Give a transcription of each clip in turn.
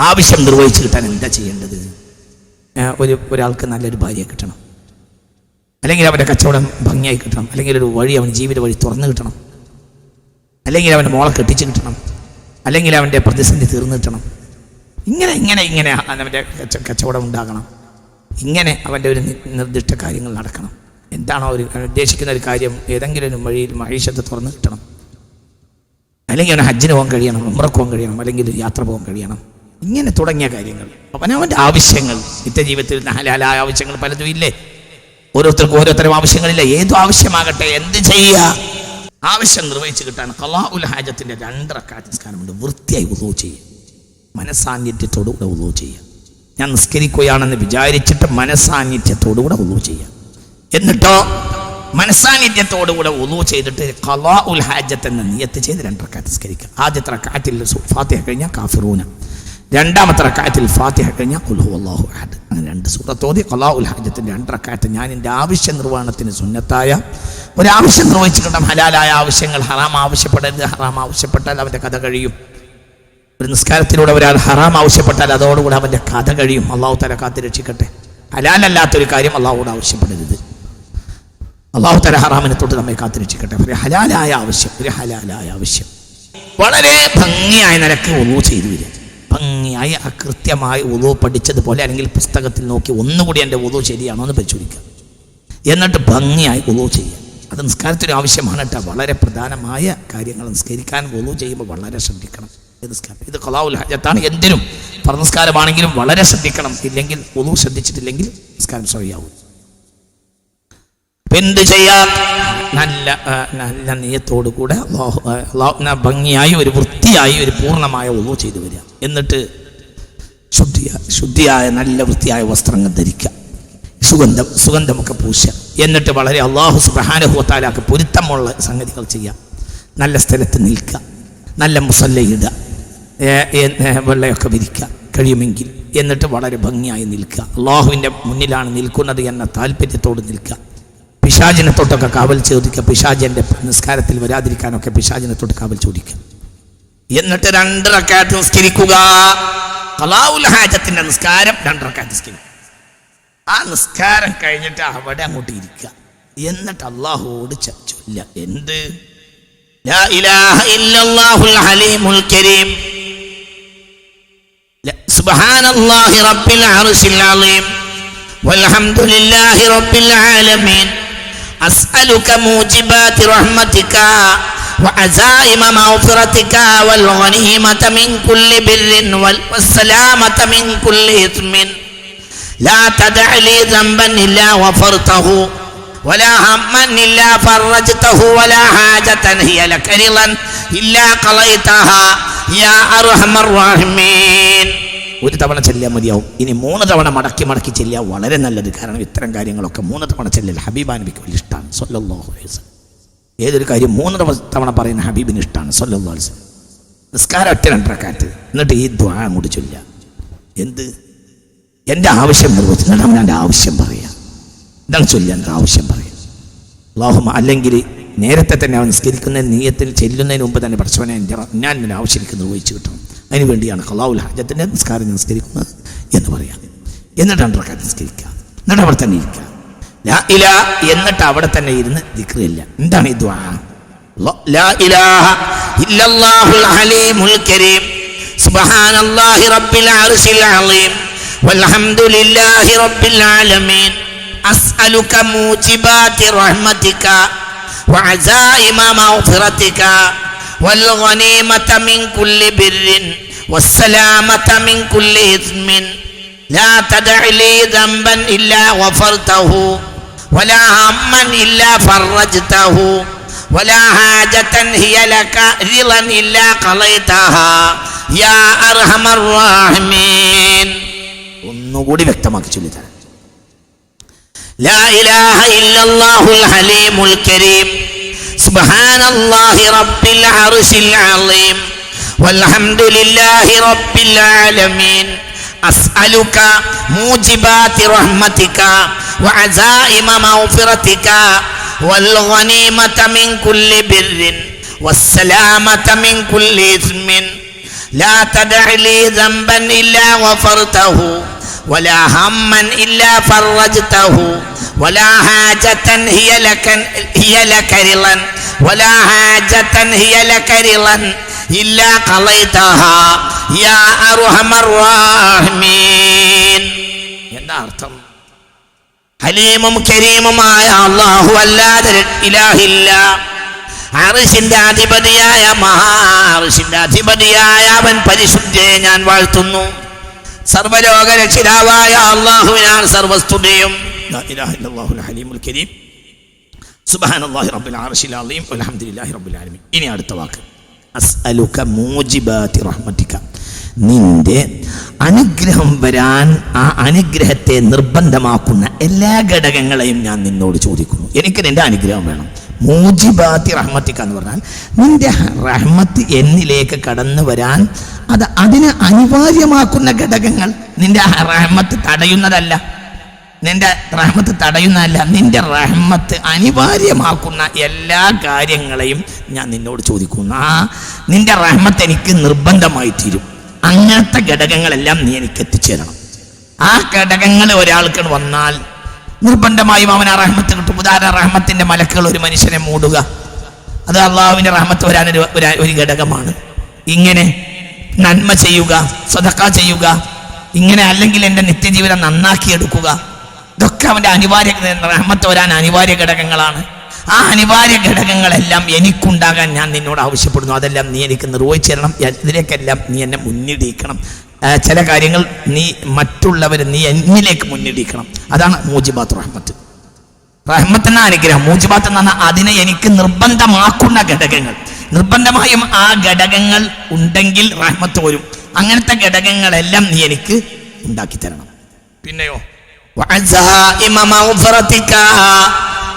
ആവശ്യം നിർവഹിച്ച് കിട്ടാൻ എന്താ ചെയ്യേണ്ടത്? ഒരു ഒരാൾക്ക് നല്ലൊരു ഭാര്യയെ കിട്ടണം. അല്ലെങ്കിൽ അവന്റെ കച്ചവടം ഭംഗിയായി കിട്ടണം. അല്ലെങ്കിൽ ഒരു വഴി അവൻ ജീവിത വഴി തുറന്നു കിട്ടണം. അല്ലെങ്കിൽ അവന്റെ മോളെ കെട്ടിച്ച് കിട്ടണം. അല്ലെങ്കിൽ അവന്റെ പ്രതിസന്ധി തീർന്നു കിട്ടണം. ഇങ്ങനെ ഇങ്ങനെ ഇങ്ങനെ അവന്റെ കച്ച കച്ചവടം ഉണ്ടാകണം. ഇങ്ങനെ അവന്റെ ഒരു നിർദ്ദിഷ്ട കാര്യങ്ങൾ നടക്കണം. എന്താണോ ഒരു ഉദ്ദേശിക്കുന്ന ഒരു കാര്യം ഏതെങ്കിലും വഴിയിൽ മഹീഷത്ത് തുറന്നു കിട്ടണം. അല്ലെങ്കിൽ അവന് ഹജ്ജിന് പോകാൻ കഴിയണം ഉമ്രക്ക് പോകാൻ കഴിയണം അല്ലെങ്കിൽ യാത്ര പോകാൻ കഴിയണം. ഇങ്ങനെ തുടങ്ങിയ കാര്യങ്ങൾ. അവനവന്റെ ആവശ്യങ്ങൾ. നിത്യജീവിതത്തിൽ ഹലാലായ ആവശ്യങ്ങൾ പലതും ഇല്ലേ? ഓരോരുത്തർക്കും ഓരോരുത്തരും ആവശ്യങ്ങളില്ല? ഏതു ആവശ്യമാകട്ടെ എന്ത് ചെയ്യുക ആവശ്യം നിർവഹിച്ചു കിട്ടാൻ കലാ ഹാജത്തിന്റെ ഹാജത്തിന്റെ രണ്ടര കാറ്റിസ്കാരമുണ്ട് വൃത്തിയായി ഉദവ് ചെയ്യുക മനസാന്നിധ്യത്തോടുകൂടെ ഉദവ് ചെയ്യുക ഞാൻ നിസ്കരിക്കുകയാണെന്ന് വിചാരിച്ചിട്ട് മനസാന്നിധ്യത്തോടുകൂടെ ഉദവ് ചെയ്യുക എന്നിട്ടോ? മനസാന്നിധ്യത്തോടുകൂടെ ഉദു ചെയ്തിട്ട് കലാ ഉൽ ഹാജത്ത് എന്ന നിയത്ത് ചെയ്ത് രണ്ട് റക്കാത്ത് നിസ്കരിക്കുക. ആദ്യത്തെ കാറ്റിൽ ഫാത്തിഹ കഴിഞ്ഞാൽ കാഫിറൂന. രണ്ടാമത്തെ റക്കായത്തിൽ ഫാത്തിഹ കഴിഞ്ഞാൽ കുൽഹു അള്ളാഹു അഹദ്. അങ്ങനെ രണ്ട് സൂറത്തോതി കലാ ഉൽഹാജത്തിന്റെ രണ്ട് റക്കായത്ത് ഞാൻ എന്റെ ആവശ്യ നിർവഹണത്തിന് സുന്നത്തായ. ഒരാവശ്യം നിർവഹിച്ചു കിട്ടാം ഹലാലായ ആവശ്യങ്ങൾ ഹറാം ആവശ്യപ്പെടരുത്. ഹറാം ആവശ്യപ്പെട്ടാൽ അവന്റെ കഥ കഴിയും. ഒരു നിസ്കാരത്തിലൂടെ ഒരാൾ ഹറാം ആവശ്യപ്പെട്ടാൽ അതോടുകൂടെ അവന്റെ കഥ കഴിയും. അള്ളാഹു തല കാത്ത് രക്ഷിക്കട്ടെ. ഹലാലല്ലാത്തൊരു കാര്യം അള്ളാഹുവോട് ആവശ്യപ്പെടരുത്. അള്ളാഹു തല ഹറാമിനെ തൊട്ട് നമ്മെ കാത്ത് രക്ഷിക്കട്ടെ. ഒരു ഹലാലായ ആവശ്യം. ഒരു ഹലാലായ ആവശ്യം. വളരെ ഭംഗിയായ നിലയ്ക്ക് ഒന്നു ചെയ്തു വരിക. ഭംഗിയായി ആ കൃത്യമായി ഒതു പഠിച്ചതുപോലെ അല്ലെങ്കിൽ പുസ്തകത്തിൽ നോക്കി ഒന്നുകൂടി എന്റെ ഒതു ശരിയാണോ എന്ന് പരിശോധിക്കുക. എന്നിട്ട് ഭംഗിയായി ഒതു ചെയ്യുക. അത് നിസ്കാരത്തിന് ആവശ്യമാണ് കേട്ടോ. വളരെ പ്രധാനമായ കാര്യങ്ങൾ നിസ്കരിക്കാൻ ഒതു ചെയ്യുമ്പോൾ വളരെ ശ്രദ്ധിക്കണം. നിസ്കാരം. ഇത് കൊലാവുൽ ഹജത്താണ് എന്തിനും പറ നിസ്കാരമാണെങ്കിലും വളരെ ശ്രദ്ധിക്കണം. ഇല്ലെങ്കിൽ ഒതു ശ്രദ്ധിച്ചിട്ടില്ലെങ്കിൽ നിസ്കാരം അപ്പൊ എന്ത് ചെയ്യാം? നല്ല നല്ല നീയത്തോടു കൂടെ അല്ലാഹു, അല്ലാഹു, ന- ഭംഗിയായി ഒരു വൃത്തിയായി ഒരു പൂർണമായ ഒഴിവ് ചെയ്തു വരിക. എന്നിട്ട് ശുദ്ധിയ ശുദ്ധിയായ നല്ല വൃത്തിയായ വസ്ത്രങ്ങൾ ധരിക്കുക. സുഗന്ധം സുഗന്ധമൊക്കെ പൂശ എന്നിട്ട് വളരെ അള്ളാഹു സുബാനുഭവത്താലാക്ക് പൊരുത്തമുള്ള സംഗതികൾ ചെയ്യുക. നല്ല സ്ഥലത്ത് നിൽക്കുക. നല്ല മുസല്ലയിടുക വെള്ളയൊക്കെ വിരിക്കുക. കഴിയുമെങ്കിൽ എന്നിട്ട് വളരെ ഭംഗിയായി നിൽക്കുക. അള്ളാഹുവിന്റെ മുന്നിലാണ് നിൽക്കുന്നത് എന്ന താല്പര്യത്തോട് നിൽക്കുക. പിശാചിനെ തൊട്ടൊക്കെ കാവൽ ചോദിക്കുക പിശാചിൻ്റെ നിസ്കാരത്തിൽ വരാതിരിക്കാനൊക്കെ പിശാചിനെ തൊട്ട് കാവൽ ചോദിക്കുക എന്നിട്ട് രണ്ട് റക്കാത്ത് നിസ്കരിക്കുക ഖലാഉൽ ഹാജത്തിന്റെ നിസ്കാരം രണ്ട് റക്കാത്ത് നിസ്കരിക്കുക ആ നിസ്കാരം കഴിഞ്ഞിട്ട് അവിടെ അങ്ങോട്ട് ഇരിക്കുക എന്നിട്ട് അള്ളാഹുവോട് ച- ചൊല്ല എന്ത് ലാ ഇലാഹ ഇല്ലല്ലാഹുൽ ഹലീമുൽ കരീം لا- سبحان الله رب العرش العظيم والحمد لله رب العالمين أسألك موجبات رحمتك وعزائم مغفرتك والغنيمة من كل بر وال- والسلامة من كل إثم. لا تدع لي ذنبا إلا غفرته ولا هما إلا فرجته ولا حاجة هي لك رضا إلا قضيتها. يا أرحم الراحمين. ഒരു തവണ ചെല്ലിയാൽ മതിയാവും. ഇനി മൂന്ന് തവണ മടക്കി മടക്കി ചെല്ലിയാൽ വളരെ നല്ലത്. കാരണം ഇത്തരം കാര്യങ്ങളൊക്കെ മൂന്ന് തവണ ചെല്ലൽ ഹബീബാനബിക്ക് വലിയ ഇഷ്ടമാണ് സൊല്ലാഹു ഏതൊരു കാര്യം മൂന്ന് തവണ പറയുന്ന ഹബീബിന് ഇഷ്ടമാണ് സൊല്ലാഹു നിസ്കാരം ഒറ്റ രണ്ടരക്കാറ്റ് എന്നിട്ട് ഈ ദ്വാ അങ്ങോട്ട് ചൊല്ലുക. എന്ത്? എന്റെ ആവശ്യം നിർവഹിച്ചു എന്നിട്ട് അവൻ എന്റെ ആവശ്യം പറയാം. ഇതാണ് ചൊല്ലുക എന്റെ ആവശ്യം പറയാം. അള്ളാഹുമ അല്ലെങ്കിൽ നേരത്തെ തന്നെ അവൻ നിസ്കരിക്കുന്ന നീയത്തിൽ ചെല്ലുന്നതിന് മുമ്പ് തന്നെ പഠിച്ചവനെ എന്റെ ഞാൻ എന്റെ ആവശ്യം നിർവഹിച്ചു കിട്ടണം. അതിന് വേണ്ടിയാണ് ഖലാവുൽ ഹാജത്തിൻ്റെ നിസ്കാരം ഞാൻ നിസ്കരിക്കുന്നത് എന്ന് പറയാം എന്നിട്ട് രണ്ടരക്കാർ നിസ്കരിക്കുക എന്നിട്ട് അവിടെ തന്നെ ഇരിക്കുക ലാ ഇലാ എന്നിട്ട് അവിടെ തന്നെ ഇരുന്ന് ദിക്റില്ല എന്താണ് ഈ ദ്വാ ല- ലാ ഇലാഹ ഇല്ലല്ലാഹുൽ ഹലീമുൽ കരീം സുബ്ഹാനല്ലാഹി റബ്ബിൽ അർശിൽ അളീം വൽഹംദുലില്ലാഹി റബ്ബിൽ ആലമീൻ أسألك موجبات رحمتك وعزائم مغفرتك والغنيمة من كل بر والسلامة من كل إثم لا تدع لي ذنبا إلا غفرته ولا هما إلا فرجته ولا حاجة هي لك رضا إلا قضيتها يا أرحم الراحمين ഒന്നുകൂടി വ്യക്തമാക്കി ചൊല്ലിത്തരാം لا إله إلا الله الحليم الكريم سبحان الله رب العرش العظيم والحمد لله رب العالمين أسألك موجبات رحمتك وعزائم مغفرتك والغنيمة من كل بر والسلامة من كل إثم لا تدع لي ذنبا إلا غفرته ولا هما إلا فرجته ولا حاجة هي لك هي لك رضا ولا حاجة هي لك رضا إلا قضيتها يا أرحم الراحمين എന്താ അർത്ഥം ഹലീമും കരീമുമായ അള്ളാഹു അല്ലാതെ ഇലാഹില്ല അറിഷിന്റെ അധിപതിയായ മഹാറിഷിന്റെ അധിപതിയായ അവൻ പരിശുദ്ധിയെ ഞാൻ വാഴ്ത്തുന്നു സർവലോക രക്ഷിതാവായ അള്ളാഹുവിനാണ് സർവസ്തുതയും. സുബ്ഹാനല്ലാഹി റബ്ബിൽ അർശിൽ അലീം വൽഹംദുലില്ലാഹി റബ്ബിൽ ആലമീൻ. ഇനി അടുത്ത വാക്ക്. അസ്അലുക മൂജിബാതി റഹ്മതിക നിന്റെ അനുഗ്രഹം വരാൻ ആ അനുഗ്രഹത്തെ നിർബന്ധമാക്കുന്ന എല്ലാ ഘടകങ്ങളെയും ഞാൻ നിന്നോട് ചോദിക്കുന്നു. എനിക്ക് നിന്റെ അനുഗ്രഹം വേണം. മൂജിബാത്തി റഹ്മത്തിക്ക എന്ന് പറഞ്ഞാൽ നിന്റെ റഹ്മത്ത് എന്നിലേക്ക് കടന്നു വരാൻ അത് അതിന് അനിവാര്യമാക്കുന്ന ഘടകങ്ങൾ നിന്റെ റഹ്മത്ത് തടയുന്നതല്ല. നിന്റെ റഹ്മത്ത് തടയുന്നതല്ല. നിന്റെ റഹ്മത്ത് അനിവാര്യമാക്കുന്ന എല്ലാ കാര്യങ്ങളെയും ഞാൻ നിന്നോട് ചോദിക്കുന്നു. ആ നിന്റെ റഹ്മത്ത് എനിക്ക് നിർബന്ധമായി തീരും. അങ്ങനത്തെ ഘടകങ്ങളെല്ലാം നീ എനിക്ക് എത്തിച്ചേരണം. ആ ഘടകങ്ങൾ ഒരാൾക്ക് വന്നാൽ നിർബന്ധമായും അവൻ ആ റഹ്മത്ത് കിട്ടും. ഉദാഹരണ റഹ്മത്തിന്റെ മലക്കുകൾ ഒരു മനുഷ്യനെ മൂടുക. അത് അള്ളാഹുവിന്റെ റഹ്മത്ത് വരാനൊരു ഒരു ഘടകമാണ്. ഇങ്ങനെ നന്മ ചെയ്യുക സ്വതക്ക ചെയ്യുക ഇങ്ങനെ അല്ലെങ്കിൽ എന്റെ നിത്യജീവിതം നന്നാക്കിയെടുക്കുക ഇതൊക്കെ അവന്റെ അനിവാര്യ റഹ്മത്ത് വരാൻ അനിവാര്യ ഘടകങ്ങളാണ്. ആ അനിവാര്യ ഘടകങ്ങളെല്ലാം എനിക്കുണ്ടാകാൻ ഞാൻ നിന്നോട് ആവശ്യപ്പെടുന്നു. അതെല്ലാം നീ എനിക്ക് നിർവഹിച്ചു തരണം. ഇതിലേക്കെല്ലാം നീ എന്നെ മുന്നിടിക്കണം ആ, ചില കാര്യങ്ങൾ നീ മറ്റുള്ളവർ നീ എന്നിലേക്ക് മുന്നിടിക്കണം. അതാണ് മൂജിബാത്ത് റഹ്മത്ത്. റഹ്മത്ത് എന്ന അനുഗ്രഹം മൂജിബാത്ത് എന്ന് പറഞ്ഞാൽ അതിനെ എനിക്ക് നിർബന്ധമാക്കുന്ന ഘടകങ്ങൾ. നിർബന്ധമായും ആ ഘടകങ്ങൾ ഉണ്ടെങ്കിൽ റഹ്മത്ത് വരും. അങ്ങനത്തെ ഘടകങ്ങളെല്ലാം നീ എനിക്ക് ഉണ്ടാക്കി തരണം. പിന്നെയോ.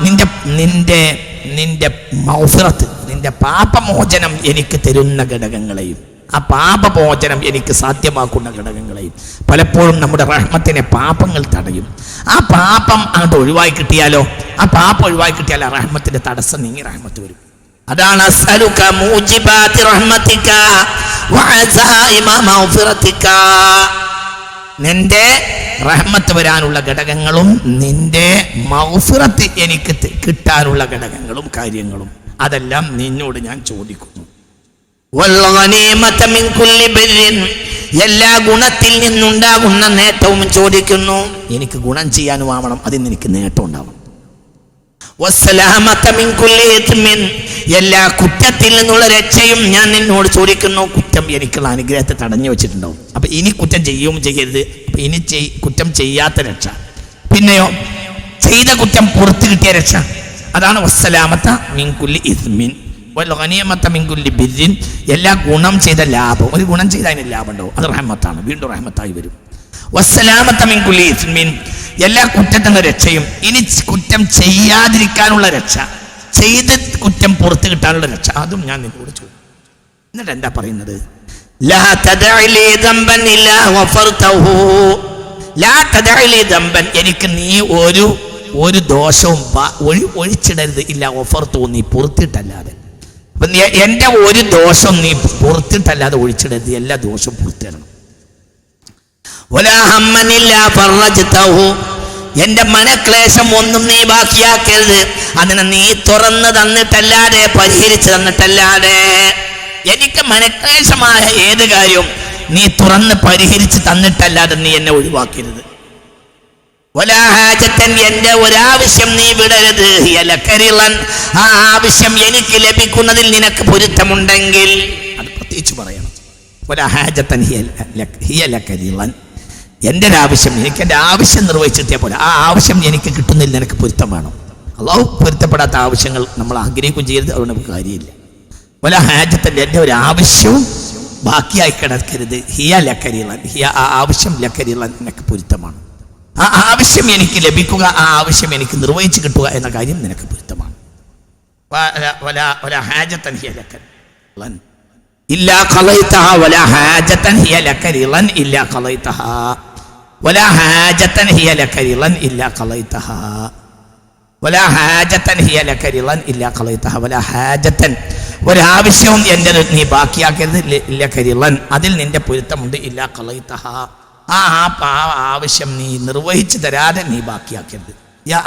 നിന്റെ നിന്റെ നിന്റെ മൗഫിറത്ത് നിന്റെ പാപമോചനം എനിക്ക് തരുന്ന ഘടകങ്ങളെയും. ആ പാപമോചനം എനിക്ക് സാധ്യമാക്കുന്ന ഘടകങ്ങളെയും. പലപ്പോഴും നമ്മുടെ റഹ്മത്തിനെ പാപങ്ങൾ തടയും. ആ പാപം അങ്ങോട്ട് ഒഴിവായി കിട്ടിയാലോ? ആ പാപം ഒഴിവായി കിട്ടിയാൽ ആ റഹ്മത്തിന്റെ തടസ്സം നീങ്ങി റഹ്മത്ത് വരും. അതാണ്. നിന്റെ റഹ്മത്ത് വരാനുള്ള ഘടകങ്ങളും നിന്റെ മൗഫിറത്ത് എനിക്ക് കിട്ടാനുള്ള ഘടകങ്ങളും കാര്യങ്ങളും അതെല്ലാം നിന്നോട് ഞാൻ ചോദിക്കുന്നു. എല്ലാ ഗുണത്തിൽ നിന്നുണ്ടാകുന്ന നേട്ടവും ചോദിക്കുന്നു. എനിക്ക് ഗുണം ചെയ്യാനും ആവണം അതിന് എനിക്ക് നേട്ടം ഉണ്ടാവണം. എല്ലാ കുറ്റത്തിൽ നിന്നുള്ള രക്ഷയും ഞാൻ നിന്നോട് ചോദിക്കുന്നു. കുറ്റം എനിക്കുള്ള അനുഗ്രഹത്തെ തടഞ്ഞു വെച്ചിട്ടുണ്ടാവും. അപ്പൊ ഇനി കുറ്റം ചെയ്യുകയും ചെയ്യരുത്. ഇനി കുറ്റം ചെയ്യാത്ത രക്ഷ. പിന്നെയോ ചെയ്ത കുറ്റം പുറത്തു കിട്ടിയ രക്ഷ. അതാണ് വസ്സലാമത്ത മിൻകുല്ലി ഇസ്മിൻ എല്ലാ ഗുണം ചെയ്ത ലാഭം. ഒരു ഗുണം ചെയ്ത അതിന് ലാഭം ഉണ്ടാവും അത് റഹ്മത്താണ്. വീണ്ടും റഹ്മത്തായി വരും. വസ്സലാമത്ത മിൻകുല്ലി ഇസ്മിൻ എല്ലാ കുറ്റത്തിന് രക്ഷയും. ഇനി കുറ്റം ചെയ്യാതിരിക്കാനുള്ള രക്ഷ ചെയ്ത് കുറ്റം പുറത്തു കിട്ടാനുള്ള രക്ഷ അതും ഞാൻ നിന്നോട് ചോദിച്ചു എന്നിട്ട് എന്താ പറയുന്നത്. എനിക്ക് നീ ഒരു ഒരു ദോഷവും ഒഴിച്ചിടരുത് ഇല്ല ഓഫർ തോന്നി പുറത്തിട്ടല്ലാതെ. എന്റെ ഒരു ദോഷം നീ പുറത്തിട്ടല്ലാതെ ഒഴിച്ചിടരുത്. എല്ലാ ദോഷവും പുറത്തിടണം. എന്റെ മനക്ലേശം ഒന്നും നീ ബാക്കിയാക്കരുത്. അതിനെ നീ തുറന്നു തന്നിട്ടല്ലാതെ പരിഹരിച്ചു തന്നിട്ടല്ലാതെ. എനിക്ക് മനക്ലേശമായ ഏത് കാര്യവും നീ തുറന്ന് പരിഹരിച്ച് തന്നിട്ടല്ലാതെ നീ എന്നെ ഒഴിവാക്കരുത്. എന്റെ ഒരാവശ്യം നീ വിടരുത്. ആ ആവശ്യം എനിക്ക് ലഭിക്കുന്നതിൽ നിനക്ക് പൊരുത്തമുണ്ടെങ്കിൽ. അത് പ്രത്യേകിച്ച് പറയണം. എന്റെ ഹിയ ലക്- എന്റെ ആവശ്യം എനിക്ക് എന്റെ ആവശ്യം നിർവഹിച്ചിട്ടേ പോലെ ആ ആവശ്യം എനിക്ക് കിട്ടുന്നതിൽ നിനക്ക് പൊരുത്തം വേണം. അള്ളാഹു പൊരുത്തപ്പെടാത്ത ആവശ്യങ്ങൾ നമ്മൾ ആഗ്രഹിക്കുകയും ചെയ്യരുത്. അതുകൊണ്ട് നമുക്ക് കാര്യമില്ല. ഒല ഹാജത്തിന്റെ എന്റെ ഒരു ആവശ്യവും ബാക്കിയായി കിടക്കരുത്. ഹിയ ലക്കരിളൻ ഹിയ ആ ആവശ്യം ലക്കരിളൻ. നിനക്ക് പൊരുത്തമാണ്. ആ ആവശ്യം എനിക്ക് ലഭിക്കുക ആ ആവശ്യം എനിക്ക് നിർവഹിച്ചു കിട്ടുക എന്ന കാര്യം നിനക്ക് പൊരുത്തമാണ്. ഒരാവശ്യവും എന്റെ നീ ബാക്കിയാക്കരുത് ഇല്ല കരിളൻ അതിൽ നിന്റെ പൊരുത്തമുണ്ട് ഇല്ല കളയിത്തഹ ആ ആ ആവശ്യം നീ നിർവഹിച്ചു തരാതെ നീ ബാക്കിയാക്കരുത്. യാ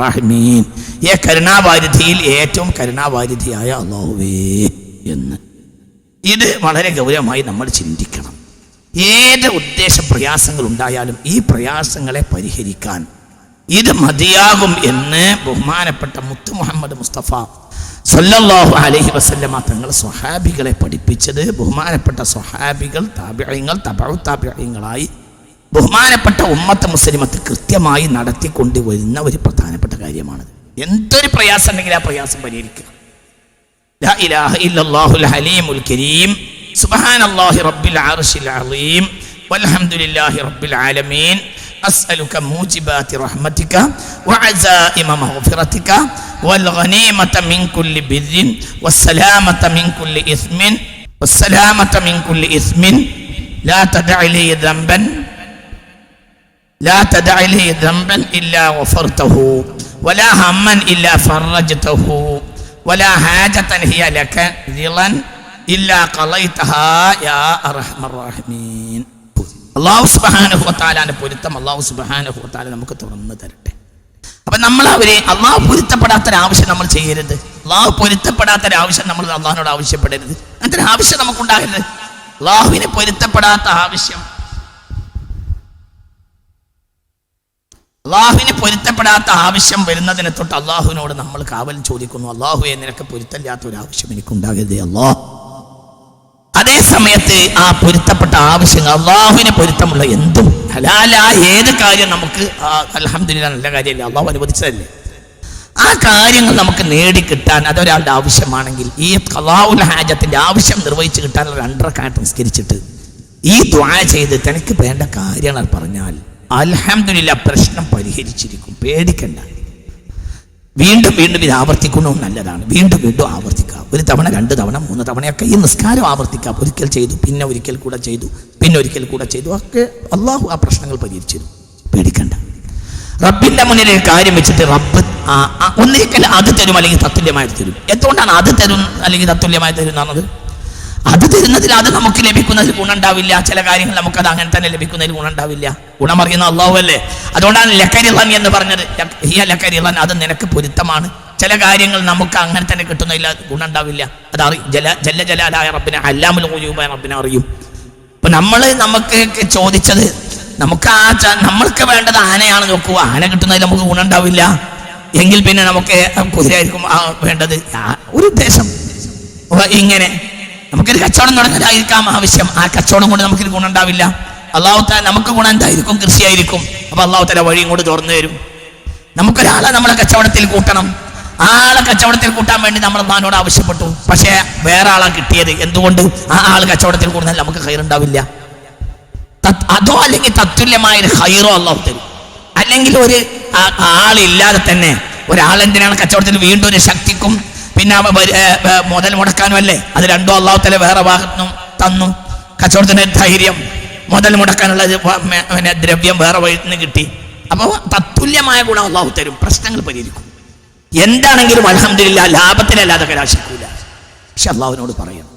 റാഹിമീൻ. ഏ കരുണാവാരിധിയിൽ ഏറ്റവും കരുണാവാരിധിയായ അള്ളാഹുവേ എന്ന്. ഇത് വളരെ ഗൗരവമായി നമ്മൾ ചിന്തിക്കണം. ഏത് ഉദ്ദേശ പ്രയാസങ്ങൾ ഉണ്ടായാലും ഈ പ്രയാസങ്ങളെ പരിഹരിക്കാൻ ഇത് മതിയാകും എന്ന് ബഹുമാനപ്പെട്ട മുത്തു മുഹമ്മദ് മുസ്തഫ സല്ലല്ലാഹു അലഹി വസല്ലമ തങ്ങൾ സ്വഹാബികളെ പഠിപ്പിച്ചത് ബഹുമാനപ്പെട്ട സ്വഹാബികൾ താപ്യങ്ങൾ തപഴു താപിഴയങ്ങളായി ബഹുമാനപ്പെട്ട ഉമ്മത്ത് മുസ്ലിമത്ത് കൃത്യമായി നടത്തിക്കൊണ്ട് വരുന്ന ഒരു പ്രധാനപ്പെട്ട കാര്യമാണ് എന്തൊരു പ്രയാസം ഉണ്ടെങ്കിൽ ആ പ്രയാസം പരിഹരിക്കുക لا إله إلا الله الحليم الكريم سبحان الله رب العرش العظيم والحمد لله رب العالمين أسألك موجبات رحمتك وعزائم مغفرتك والغنيمة من كل بر والسلامة من كل إثم والسلامة من كل إثم لا تدع لي ذنبا لا تدع لي ذنبا إلا غفرته ولا هما إلا فرجته ولا حاجة هي لك رضا إلا قضيتها يا أرحم الراحمين അള്ളാഹു സുബാനഹു വത്താലാന്റെ പൊരുത്തം അള്ളാഹു സുബാനഹു വത്താല നമുക്ക് തുറന്നു തരട്ടെ അപ്പൊ നമ്മൾ അവരെ അള്ളാഹു പൊരുത്തപ്പെടാത്തൊരാവശ്യം നമ്മൾ ചെയ്യരുത് അള്ളാഹു പൊരുത്തപ്പെടാത്തൊരാവശ്യം നമ്മൾ അള്ളാഹിനോട് ആവശ്യപ്പെടരുത് അങ്ങനത്തെ ഒരു ആവശ്യം നമുക്കുണ്ടാകരുത് അള്ളാഹുവിനെ പൊരുത്തപ്പെടാത്ത ആവശ്യം അള്ളാഹുവിന് പൊരുത്തപ്പെടാത്ത ആവശ്യം വരുന്നതിനെ തൊട്ട് അള്ളാഹുവിനോട് നമ്മൾ കാവൽ ചോദിക്കുന്നു. അള്ളാഹുവെ നിനക്ക് പൊരുത്തമില്ലാത്ത ഒരു ആവശ്യം എനിക്കുണ്ടാകരുതേ അല്ലോ അതേ സമയത്ത് ആ പൊരുത്തപ്പെട്ട ആവശ്യങ്ങൾ അള്ളാഹുവിന് പൊരുത്തമുള്ള എന്തും ഹലാല ഏത് കാര്യം നമുക്ക് അലഹമില്ല നല്ല കാര്യമല്ലേ? അള്ളാഹു അനുവദിച്ചതല്ലേ? ആ കാര്യങ്ങൾ നമുക്ക് നേടിക്കിട്ടാൻ അതൊരാളുടെ ആവശ്യമാണെങ്കിൽ ഈ കലാവുൽ ഹാജത്തിന്റെ ആവശ്യം നിർവഹിച്ച് കിട്ടാനുള്ള രണ്ടരക്കാട്ട് നിസ്കരിച്ചിട്ട് ഈ ദ്വാ ചെയ്ത് തനിക്ക് വേണ്ട കാര്യങ്ങൾ പറഞ്ഞാൽ അൽഹംദുലില്ലാ പ്രശ്നം പരിഹരിച്ചിരിക്കും. പേടിക്കണ്ട. വീണ്ടും വീണ്ടും ഇത് ആവർത്തിക്കുന്നതും നല്ലതാണ്. വീണ്ടും വീണ്ടും ആവർത്തിക്കാം. ഒരു തവണ രണ്ട് തവണ മൂന്ന് തവണയൊക്കെ ഈ നിസ്കാരം ആവർത്തിക്കാം. ഒരിക്കൽ ചെയ്തു പിന്നെ ഒരിക്കൽ കൂടെ ചെയ്തു പിന്നെ ഒരിക്കൽ കൂടെ ചെയ്തു. ഒക്കെ അള്ളാഹു ആ പ്രശ്നങ്ങൾ പരിഹരിച്ചിരുന്നു പേടിക്കണ്ട. റബ്ബിന്റെ മുന്നിൽ ഒരു കാര്യം വെച്ചിട്ട് റബ്ബ് ഒന്നിക്കൽ അത് തരും അല്ലെങ്കിൽ തത്തുല്യമായി തരും. എന്തുകൊണ്ടാണ് അത് തരും അല്ലെങ്കിൽ തത്തുല്യമായി തരും എന്നത് അത് തരുന്നതിൽ അത് നമുക്ക് ലഭിക്കുന്നതിൽ ഗുണമുണ്ടാവില്ല. ചില കാര്യങ്ങൾ നമുക്കത് അങ്ങനെ തന്നെ ലഭിക്കുന്നതിൽ ഗുണമുണ്ടാവില്ല. ഗുണമറിയുന്ന അള്ളാഹു അല്ലേ അതുകൊണ്ടാണ് ലക്കരിളൻ എന്ന് പറഞ്ഞത്. ഹിയ ലക്കരിളൻ അത് നിനക്ക് പൊരുത്തമാണ്. ചില കാര്യങ്ങൾ നമുക്ക് അങ്ങനെ തന്നെ കിട്ടുന്നില്ല ഗുണമുണ്ടാവില്ല. അത് അറി ജല ജല ജലാലായ റബ്ബിനെ അല്ലാമുൽ ഊയൂബായ റബ്ബിനെ അറിയും. ഇപ്പൊ നമ്മൾ നമുക്ക് ചോദിച്ചത് നമുക്ക് ആ നമ്മൾക്ക് വേണ്ടത് ആനയാണ് നോക്കുക. ആന കിട്ടുന്നതിൽ നമുക്ക് ഗുണമുണ്ടാവില്ല. എങ്കിൽ പിന്നെ നമുക്ക് കുതിരയായിരിക്കും ആ വേണ്ടത്. ഒരു ഉദ്ദേശം. ഇങ്ങനെ നമുക്കൊരു കച്ചവടം തുടങ്ങലായിരിക്കാം ആവശ്യം. ആ കച്ചവടം കൊണ്ട് നമുക്കൊരു ഗുണം ഉണ്ടാവില്ല അള്ളാഹു താല നമുക്ക് ഗുണം എന്തായിരിക്കും കൃഷിയായിരിക്കും. അപ്പൊ അള്ളാഹു താല വഴിയും കൊണ്ട് തുറന്നു തരും. നമുക്കൊരാളെ നമ്മളെ കച്ചവടത്തിൽ കൂട്ടണം. ആളെ കച്ചവടത്തിൽ കൂട്ടാൻ വേണ്ടി നമ്മൾ അള്ളഹാനോട് ആവശ്യപ്പെട്ടു. പക്ഷേ വേറെ ആളാ കിട്ടിയത്. എന്തുകൊണ്ട്? ആ ആൾ കച്ചവടത്തിൽ കൂടുതൽ നമുക്ക് കയറുണ്ടാവില്ല തത്- അതോ അല്ലെങ്കിൽ തത്തുല്യമായ ഒരു ഹൈറോ അള്ളാഹു തരും. അല്ലെങ്കിൽ ഒരു ആളില്ലാതെ തന്നെ ഒരാളെന്തിനാണ് കച്ചവടത്തിൽ വീണ്ടും ഒരു ശക്തിക്കും പിന്നെ മുതൽ മുടക്കാനും അല്ലേ അത് രണ്ടോ അള്ളാഹു തല വേറെ ഭാഗത്തുനിന്നും തന്നു. കച്ചവടത്തിന് ധൈര്യം. മുതൽ മുടക്കാനുള്ള പിന്നെ ദ്രവ്യം വേറെ വഴിയിൽ നിന്ന് കിട്ടി. അപ്പോൾ തത്തുല്യമായ ഗുണം അള്ളാഹു തരും. പ്രശ്നങ്ങൾ പരിഹരിക്കും. എന്താണെങ്കിലും അലഹമില്ല ലാഭത്തിനല്ലാതെ കലാശിക്കൂല പക്ഷെ അള്ളാഹുവിനോട് പറയണം.